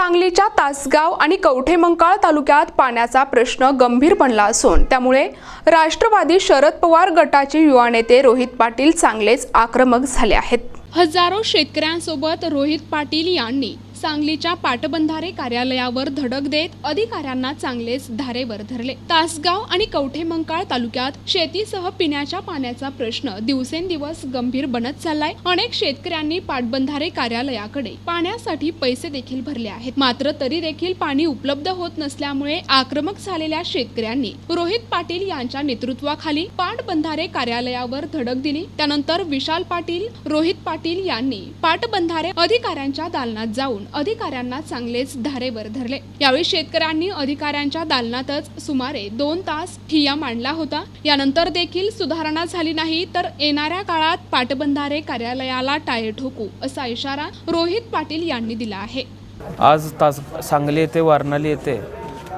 सांगलीच्या तासगाव आणि कवठेमंकाळ तालुक्यात पाण्याचा प्रश्न गंभीर बनला असून त्यामुळे राष्ट्रवादी शरद पवार गटाचे युवा नेते रोहित पाटील चांगलेच आक्रमक झाले आहेत. हजारो शेतकऱ्यांसोबत रोहित पाटील यांनी सांगलीच्या पाटबंधारे कार्यालयावर धडक देत अधिकाऱ्यांना चांगलेच धारेवर धरले. तासगाव आणि कवठेमंकाळ तालुक्यात शेतीसह पिण्याच्या पाण्याचा प्रश्न दिवसेंदिवस गंभीर बनत चाललाय. अनेक शेतकऱ्यांनी पाटबंधारे कार्यालयाकडे पाण्यासाठी पैसे देखील भरले आहेत. मात्र तरी देखील पाणी उपलब्ध होत नसल्यामुळे आक्रमक झालेल्या शेतकऱ्यांनी रोहित पाटील यांच्या नेतृत्वाखाली पाटबंधारे कार्यालयावर धडक दिली. त्यानंतर विशाल पाटील रोहित पाटील यांनी पाटबंधारे अधिकाऱ्यांच्या दालनात जाऊन अधिकाऱ्यांना चांगलेच धारेवर धरले. यावेळी शेतकऱ्यांनी अधिकाऱ्यांच्या दालनातच सुमारे दोन तास ठिया मांडला होता. यानंतर देखील सुधारणा झाली नाही तर येणाऱ्या काळात पाटबंधारे कार्यालयाला टाळे ठोकू असा इशारा रोहित पाटील यांनी दिला आहे. आज तास सांगली येथे वारणाली येथे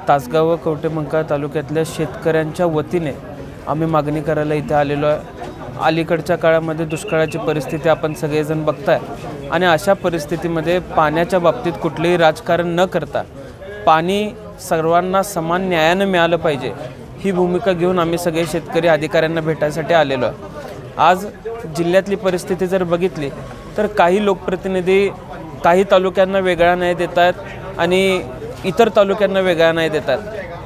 तासगाव व कवटेमंका तालुक्यातल्या शेतकऱ्यांच्या वतीने आम्ही मागणी करायला इथे आलेलो आहे. अलीकडच्या काळामध्ये दुष्काळाची परिस्थिती आपण सगळेजण बघताय. आणि अशा परिस्थितीमध्ये पाण्याच्या बाबतीत कुठलेही राजकारण न करता पाणी सर्वांना समान न्यायानं मिळालं पाहिजे. ही भूमिका घेऊन आम्ही सगळे शेतकरी अधिकाऱ्यांना भेटायसाठी आलेलो आहे. आज जिल्ह्यातली परिस्थिती जर बघितली तर काही लोकप्रतिनिधी काही तालुक्यांना वेगळा नाही देत आहेत आणि इतर तालुक्यांना वेगळा नाही देतात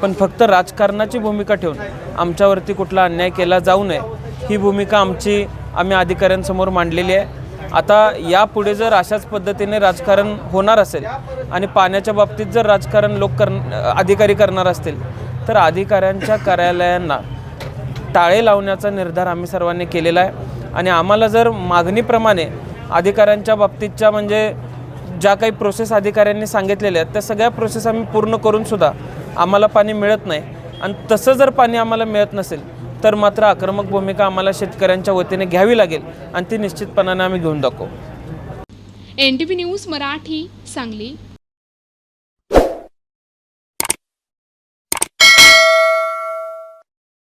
पण फक्त राजकारणाची भूमिका ठेवून आमच्यावरती कुठला अन्याय केला जाऊ नये ही भूमिका आमची आम्ही अधिकाऱ्यांसमोर मांडलेली आहे. आता यापुढे जर अशाच पद्धतीने राजकारण होणार असेल आणि पाण्याच्या बाबतीत जर राजकारण लोक कर अधिकारी करणार असतील तर अधिकाऱ्यांच्या कार्यालयांना टाळे लावण्याचा निर्धार आम्ही सर्वांनी केलेला आहे. आणि आम्हाला जर मागणीप्रमाणे अधिकाऱ्यांच्या बाबतीतच्या म्हणजे ज्या काही प्रोसेस अधिकाऱ्यांनी सांगितलेल्या आहेत त्या सगळ्या प्रोसेस आम्ही पूर्ण करूनसुद्धा आम्हाला पाणी मिळत नाही. आणि तसं जर पाणी आम्हाला मिळत नसेल तर मात्र आक्रमक भूमिका आम्हाला शेतकऱ्यांच्या वतीने घ्यावी लागेल आणि ती निश्चितपणाने आम्ही घेऊन दाखवू. N T V news Marathi Sangli.